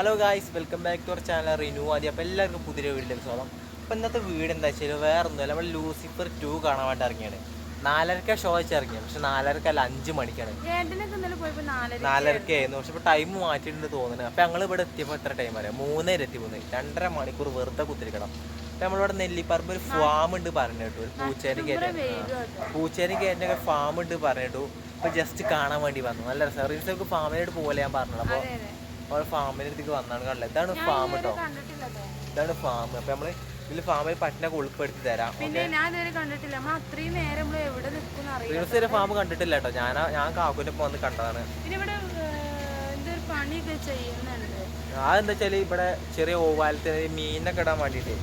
Hello guys welcome back to our channel Rinu ആദ്യ അപ്പോൾ എല്ലാവർക്കും പുതിയ വീട്ടിലേക്ക് സ്വാഗതം. അപ്പോൾ ഇന്നത്തെ വീട് എന്താ വെച്ചാൽ വേറെ ഒന്നുമില്ല നമ്മൾ ലൂസിഫർ ടു കാണാൻ വേണ്ടി ഇറങ്ങിയാണ്. നാലരക്ക ഷോ വെച്ച് ഇറങ്ങിയത്. പക്ഷെ നാലരക്കല്ല അഞ്ച് മണിക്കാണ്. നാലരക്കായിരുന്നു പക്ഷെ ഇപ്പോൾ ടൈം മാറ്റിയിട്ടുണ്ട് തോന്നുന്നത് അപ്പോൾ ഞങ്ങൾ ഇവിടെ എത്തിയപ്പോൾ എത്ര ടൈം അറിയാം? മൂന്നര എത്തി മൂന്ന് രണ്ടര മണിക്കൂർ വെറുതെ കുത്തിരിക്കണം. അപ്പോൾ നമ്മളിവിടെ നെല്ലിപ്പറമ്പ് ഒരു ഫാം ഉണ്ട് പറഞ്ഞു കേട്ടു. ഒരു പൂച്ചേരി കയറ്റ. പൂച്ചേരി കയറ്റിനൊക്കെ ഫാം ഉണ്ട് പറഞ്ഞിട്ടു അപ്പോൾ ജസ്റ്റ് കാണാൻ വേണ്ടി വന്നു. നല്ല സർവീസൊക്കെ ഫാമിലോട്ട് പോലെ ഞാൻ പറഞ്ഞത്. അപ്പോൾ നമ്മൾ ഫാമിന്റെ അടുത്തേക്ക് വന്നാണ് കണ്ടില്ല ഇതാണ് ഫാം കേട്ടോ. ഇതാണ് ഫാം അപ്പൊ നമ്മൾ ഇതിൽ ഫാമിൽ പറ്റിനൊക്കെ ഉൾപ്പെടുത്തി തരാം. പിന്നെ ഞാൻ ഇതുവരെ കണ്ടിട്ടില്ല. നമ്മൾ അത്രയും നേരം നമ്മൾ എവിടെ നിൽക്കും അറിയില്ല. ദിവസം വരെ ഫാം കണ്ടിട്ടില്ല കേട്ടോ. ഞാൻ ഞാൻ കാക്കൂന്റെ ഒപ്പം വന്ന് കണ്ടതാണ്. പിന്നെ ഇവിടെ എന്തൊരു പണിയൊക്കെ ചെയ്യുന്നുണ്ട്. അതെന്താ വെച്ചാൽ ഇവിടെ ചെറിയ ഓവാലത്തിന് മീനൊക്കെ ഇടാൻ വേണ്ടിയിട്ട്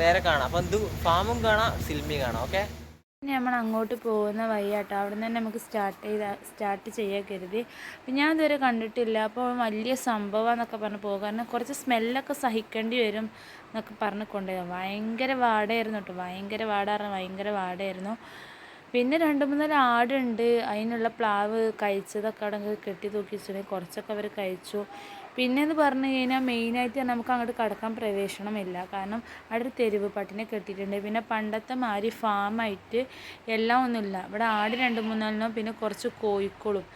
നേരെ കാണാം. അപ്പൊ എന്ത് ഫാമും കാണാം സിൽമി കാണാം. ഓക്കെ? നമ്മൾ അങ്ങോട്ട് പോകുന്ന വഴിയാട്ടോ. അവിടെ നിന്ന് തന്നെ നമുക്ക് സ്റ്റാർട്ട് ചെയ്ത സ്റ്റാർട്ട് ചെയ്യാൻ കരുതി. അപ്പം ഞാൻ ഇതുവരെ കണ്ടിട്ടില്ല. അപ്പോൾ വലിയ സംഭവം എന്നൊക്കെ പറഞ്ഞ് പോകും. കാരണം കുറച്ച് സ്മെല്ലൊക്കെ സഹിക്കേണ്ടി വരും എന്നൊക്കെ പറഞ്ഞ് കൊണ്ടുപോയി. ഭയങ്കര വാടയായിരുന്നു കേട്ടോ. ഭയങ്കര വാടാറ് ഭയങ്കര വാടയായിരുന്നു. പിന്നെ രണ്ട് മൂന്നാൽ ആടുണ്ട്. അതിനുള്ള പ്ലാവ് കഴിച്ചതൊക്കെ അവിടെ കെട്ടി തൂക്കി വെച്ചിട്ടുണ്ടെങ്കിൽ കുറച്ചൊക്കെ അവർ കഴിച്ചു. പിന്നെ എന്ന് പറഞ്ഞു കഴിഞ്ഞാൽ മെയിനായിട്ട് നമുക്ക് അങ്ങോട്ട് കടക്കാൻ പ്രവേശനമില്ല. കാരണം അവിടെ ഒരു തെരുവ് പട്ടിനെ കെട്ടിയിട്ടുണ്ട്. പിന്നെ പണ്ടത്തെ മാതിരി ഫാമായിട്ട് എല്ലാം ഒന്നുമില്ല. ഇവിടെ ആട് രണ്ട് മൂന്നാലിനോ പിന്നെ കുറച്ച് കോഴിക്കോളും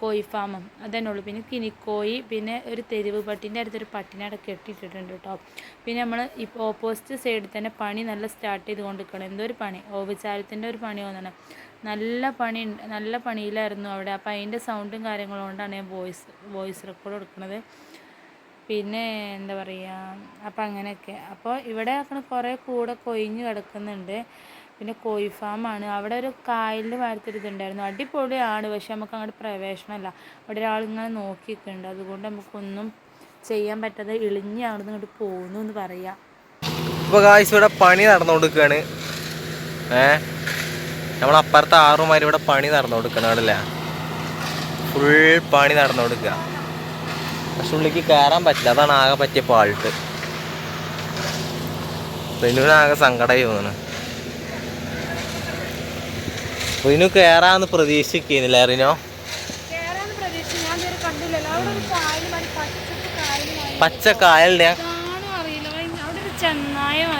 കോഴി ഫാമും അതന്നെ ഉള്ളൂ. പിന്നെ കിനിക്കോയി പിന്നെ ഒരു തെരുവ് പട്ടിന്റെ അടുത്തൊരു പട്ടിനെ അവിടെ കെട്ടിയിട്ടിട്ടുണ്ട് കേട്ടോ പിന്നെ നമ്മൾ ഇപ്പോൾ ഓപ്പോസിറ്റ് സൈഡിൽ തന്നെ പണി നല്ല സ്റ്റാർട്ട് ചെയ്ത് കൊണ്ടിരിക്കണം എന്തോ ഒരു പണി? ഓവിചാരത്തിന്റെ ഒരു പണി തോന്നണം നല്ല പണി നല്ല പണിയിലായിരുന്നു അവിടെ. അപ്പോൾ അതിന്റെ സൗണ്ടും കാര്യങ്ങളും കൊണ്ടാണ് ഞാൻ വോയിസ് വോയിസ് റെക്കോർഡ് എടുക്കുന്നത് പിന്നെ എന്താ പറയുക അപ്പം അങ്ങനെയൊക്കെ. അപ്പോൾ ഇവിടെ ആക്കണ കുറേ കൂടെ കൊയിഞ്ഞ് കിടക്കുന്നുണ്ട്. പിന്നെ കോഴി ഫാമാണ് അവിടെ ഒരു കായലിൽ വാർത്തിരുന്നുണ്ടായിരുന്നു അടിപൊളിയാണ് പക്ഷെ നമുക്ക് അങ്ങോട്ട് പ്രവേശനമല്ല അവിടെ ഒരാളിങ്ങനെ നോക്കി അതുകൊണ്ട് നമുക്കൊന്നും ചെയ്യാൻ പറ്റാതെ ഇളിഞ്ഞ് ഇങ്ങോട്ട് പോകുന്നു എന്ന് പറയാം. ഇപ്പോൾ കാശ് ഇവിടെ പണി നടന്നുകൊടുക്കാണ് നമ്മളപ്പുറത്തെ ആറുമാർ ഇവിടെ പണി നടന്നു അവിടെ ഫുൾ പണി നടന്നു കൊടുക്കുക പക്ഷെ ഉള്ളിക്ക് കയറാൻ പറ്റില്ല. അതാണ് ആകെ പറ്റിയ പാൾട്ട് റിനുവിന് ആകെ സങ്കടമായി തോന്നുന്നു. റിനു കയറാന്ന് പ്രതീക്ഷിക്കുന്നില്ല റിനോ? പച്ച കായലിന്റെ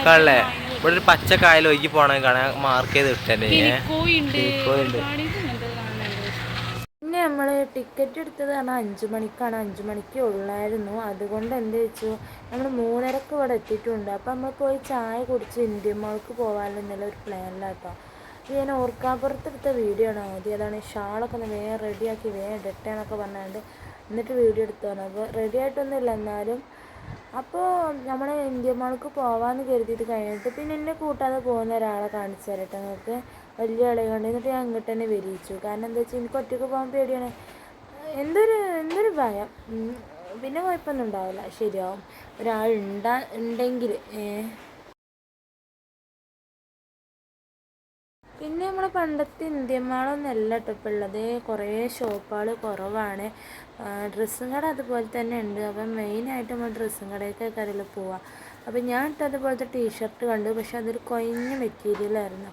കള്ളേ. ഇവിടെ ഒരു പച്ച കായൽ ഒഴുകി പോണ കാണാൻ മാർക്ക് ചെയ്ത് ഇട്ടേ. പിന്നെ നമ്മൾ ടിക്കറ്റ് എടുത്തത് പറഞ്ഞാൽ അഞ്ചു മണിക്കാണ്. അഞ്ചു മണിക്ക് ഉള്ളായിരുന്നു. അതുകൊണ്ട് എന്ത് വെച്ചു? നമ്മൾ മൂന്നരക്ക് ഇവിടെ എത്തിയിട്ടുണ്ട്. അപ്പം നമ്മൾ പോയി ചായ കുടിച്ച് ഇന്ത്യൻ മോൾക്ക് പോകാമല്ലോ എന്നുള്ള ഒരു പ്ലാനിലാട്ടോ ഇത് ഞാൻ ഓർക്കാപ്പുറത്ത് എടുത്ത വീഡിയോ ആണ് ആദ്യം. അതാണ് ഷാളൊക്കെ ഒന്ന് വേഗം റെഡിയാക്കി വേഗം ഇടട്ടെ എന്നൊക്കെ പറഞ്ഞാണ്ട് എന്നിട്ട് വീഡിയോ എടുത്തതാണ് അപ്പോൾ റെഡി ആയിട്ടൊന്നുമില്ല എന്നാലും അപ്പോൾ നമ്മൾ ഇന്ത്യൻ പോകാമെന്ന് കരുതിയിട്ട് കഴിഞ്ഞിട്ട് പിന്നെ എന്നെ കൂട്ടാതെ പോകുന്ന ഒരാളെ കാണിച്ചു തരട്ടെ നിങ്ങൾക്ക്. വലിയ ആളെ കണ്ട് എന്നിട്ട് ഞാൻ അങ്ങോട്ട് തന്നെ വിരിയിച്ചു. കാരണം എന്താ വെച്ചാൽ എനിക്ക് ഒറ്റയ്ക്ക് പോകാൻ പേടിയാണ്. എന്തൊരു എന്തൊരു ഭയം. പിന്നെ കുഴപ്പമൊന്നും ഉണ്ടാവില്ല. ശരിയാവും. ഒരാളുണ്ടാ ഉണ്ടാ ഉണ്ടെങ്കിൽ പിന്നെ പണ്ടത്തെ ഇന്ത്യൻ മാളൊന്നും അല്ല കേട്ടോ ഇപ്പോൾ ഉള്ളത് കുറേ ഷോപ്പുകൾ കുറവാണ്. ഡ്രസ്സും കട അതുപോലെ തന്നെ ഉണ്ട് അപ്പം മെയിനായിട്ട് നമ്മൾ ഡ്രസ്സും കടയൊക്കെ കരയിൽ പോവാം. അപ്പം ഞാൻ ഇട്ട് അതുപോലത്തെ ടീഷർട്ട് കണ്ടു. പക്ഷെ അതൊരു കൊഞ്ഞ മെറ്റീരിയലായിരുന്നു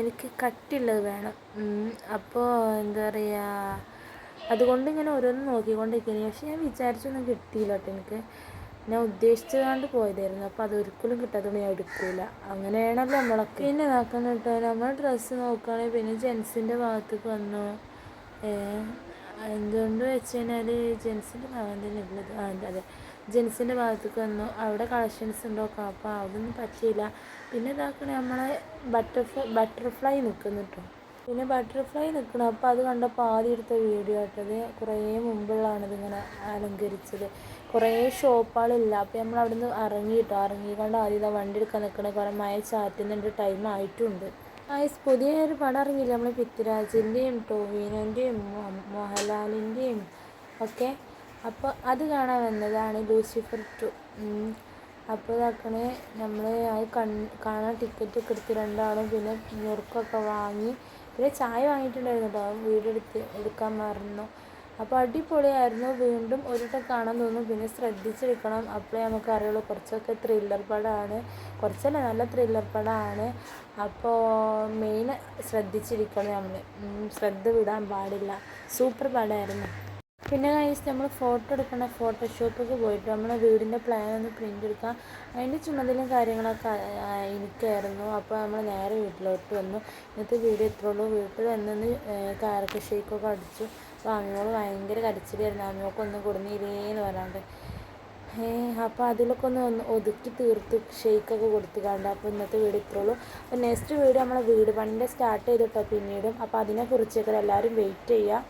എനിക്ക് കട്ടിയുള്ളത് വേണം. അപ്പോൾ എന്താ പറയുക അതുകൊണ്ട് ഇങ്ങനെ ഓരോന്ന് നോക്കിക്കൊണ്ടിരിക്കുന്നു. പക്ഷെ ഞാൻ വിചാരിച്ചൊന്നും കിട്ടിയില്ല കേട്ടോ എനിക്ക്. ഞാൻ ഉദ്ദേശിച്ചതാണ്ട് പോയതായിരുന്നു. അപ്പോൾ അതൊരിക്കലും കിട്ടാത്തതുകൊണ്ട് ഞാൻ എടുക്കൂല. അങ്ങനെയാണല്ലോ നമ്മളൊക്കെ. പിന്നെ നോക്കണം കേട്ടോ നമ്മൾ ഡ്രസ്സ് നോക്കുകയാണെങ്കിൽ പിന്നെ ജെൻസിന്റെ ഭാഗത്തേക്ക് വന്നു. എന്തുകൊണ്ട് വെച്ച് കഴിഞ്ഞാൽ ജെൻസിന്റെ ഭാഗം തന്നെ ഉള്ളത് ആ അതെ ജെൻസിന്റെ ഭാഗത്തേക്ക് വന്നു. അവിടെ കളക്ഷൻസ് ഉണ്ടോ? അപ്പോൾ അതൊന്നും പറ്റിയില്ല. പിന്നെ ഇതാക്കണേ നമ്മളെ ബട്ടർഫ്ലൈ ബട്ടർഫ്ലൈ നിൽക്കുന്നു കേട്ടോ. പിന്നെ ബട്ടർഫ്ലൈ നിൽക്കണം അപ്പോൾ അത് കണ്ടപ്പോൾ ആദ്യം എടുത്ത വീഡിയോ ആട്ടത്. കുറേ മുമ്പുള്ളതാണ് ഇതിങ്ങനെ അലങ്കരിച്ചത്. കുറേ ഷോപ്പുകളില്ല അപ്പോൾ നമ്മൾ അവിടെ നിന്ന് ഇറങ്ങി കേട്ടോ ഇറങ്ങിക്കൊണ്ട് ആദ്യം ഇതാ വണ്ടി എടുക്കാൻ നിൽക്കണ കുറേ മഴ ചാറ്റുന്നുണ്ട്. ടൈം ആയിട്ടുണ്ട്. ആയിസ് പുതിയ ഒരു പടം ഇറങ്ങിയില്ല? നമ്മൾ പൃഥ്വിരാജിന്റെയും ടോവിനോന്റെയും മോഹൻലാലിന്റെയും ഒക്കെ. അപ്പോൾ അത് കാണാൻ വന്നതാണ് ലൂസിഫർ ടു. അപ്പോൾ ഇതാക്കണേ നമ്മൾ അത് കൺ കാണാൻ ടിക്കറ്റ് ഒക്കെ എടുത്ത് രണ്ടാളും പിന്നെ ഞെറുക്കൊക്കെ വാങ്ങി പിന്നെ ചായ വാങ്ങിയിട്ടുണ്ടായിരുന്നു കേട്ടോ വീഡിയോ എടുത്ത് എടുക്കാൻ മറന്നു. അപ്പോൾ അടിപൊളിയായിരുന്നു വീണ്ടും ഒരു കാണാൻ തോന്നും പിന്നെ ശ്രദ്ധിച്ചെടുക്കണം അപ്പോഴേ നമുക്ക് അറിയുള്ളൂ കുറച്ചൊക്കെ ത്രില്ലർ പടമാണ്. കുറച്ചല്ല നല്ല ത്രില്ലർ പടമാണ്. അപ്പോൾ മെയിൻ ശ്രദ്ധിച്ചിരിക്കണം നമ്മൾ ശ്രദ്ധ വിടാൻ പാടില്ല. സൂപ്പർ പടമായിരുന്നു. പിന്നെ കഴിച്ച് നമ്മൾ ഫോട്ടോ എടുക്കണ ഫോട്ടോഷോപ്പൊക്കെ പോയിട്ട് നമ്മളെ വീടിന്റെ പ്ലാൻ ഒന്ന് പ്രിന്റ് എടുക്കാം. അതിന്റെ ചുമതലയും കാര്യങ്ങളൊക്കെ എനിക്കായിരുന്നു. അപ്പോൾ നമ്മൾ നേരെ വീട്ടിലോട്ട് വന്നു. ഇന്നത്തെ വീഡിയോ ഇത്രേ ഉള്ളൂ. വീട്ടിൽ വന്നൊന്ന് കാരക്ക ഷേക്കൊക്കെ അടിച്ചു. അപ്പോൾ അമ്മയോട് ഭയങ്കര കരച്ചിലായിരുന്നു. അമ്മയൊക്കെ ഒന്ന് കൊടുന്നില്ലേന്ന് പറയാണ്ട് അപ്പോൾ അതിലൊക്കെ ഒന്ന് ഒന്ന് ഒതുക്കി തീർത്ത് ഷെയ്ക്കൊക്കെ കൊടുത്തു കണ്ട് അപ്പോൾ ഇന്നത്തെ വീഡിയോ ഇത്രേ ഉള്ളൂ. അപ്പോൾ നെക്സ്റ്റ് വീഡിയോ നമ്മളെ വീട് പണിന്റെ സ്റ്റാർട്ട് ചെയ്തിട്ടോ പിന്നീടും. അപ്പോൾ അതിനെക്കുറിച്ചൊക്കെ എല്ലാവരും വെയിറ്റ് ചെയ്യുക